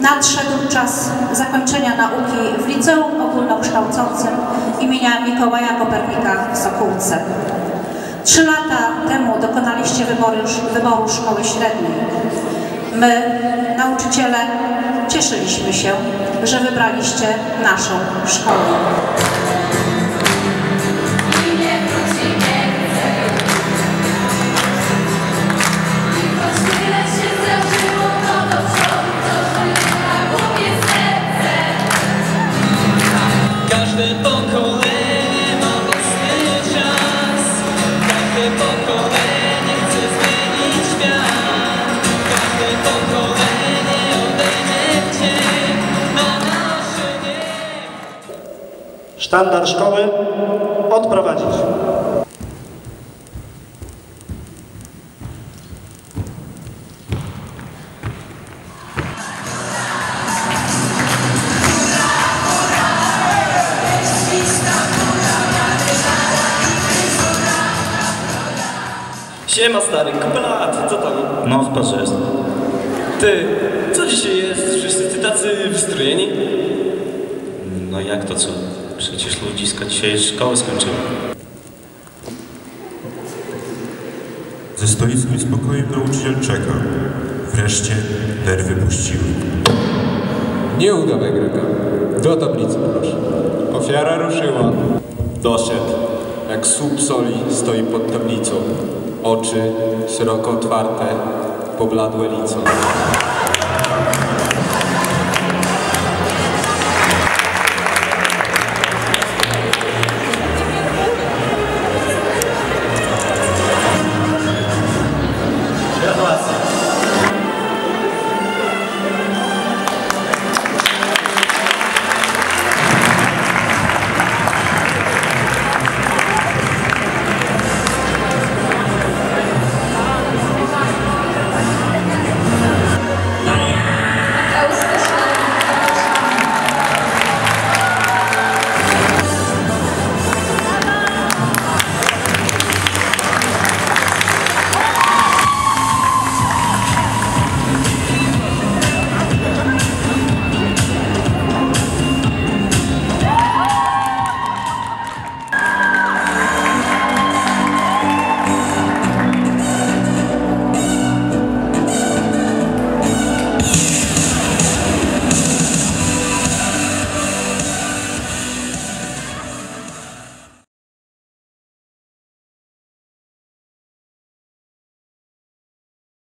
Nadszedł czas zakończenia nauki w Liceum Ogólnokształcącym imienia Mikołaja Kopernika w Sokółce. Trzy lata temu dokonaliście wyboru, wyboru szkoły średniej. My, nauczyciele, cieszyliśmy się, że wybraliście naszą szkołę. Sztandar szkoły odprowadzić. Siema stary, kupę lat, co tam? No, w parze jest. Ty, co dzisiaj jest? Wszyscy ty tacy wystrojeni? No jak to co? Przecież ludziska dzisiaj szkołę skończyły. Ze stoickim spokojem nauczyciel czeka. Wreszcie nerwy puściły. Nie udawaj Greka. Do tablicy proszę. Ofiara ruszyła. Doszedł. Jak słup soli stoi pod tablicą. Oczy szeroko otwarte, pobladłe lico.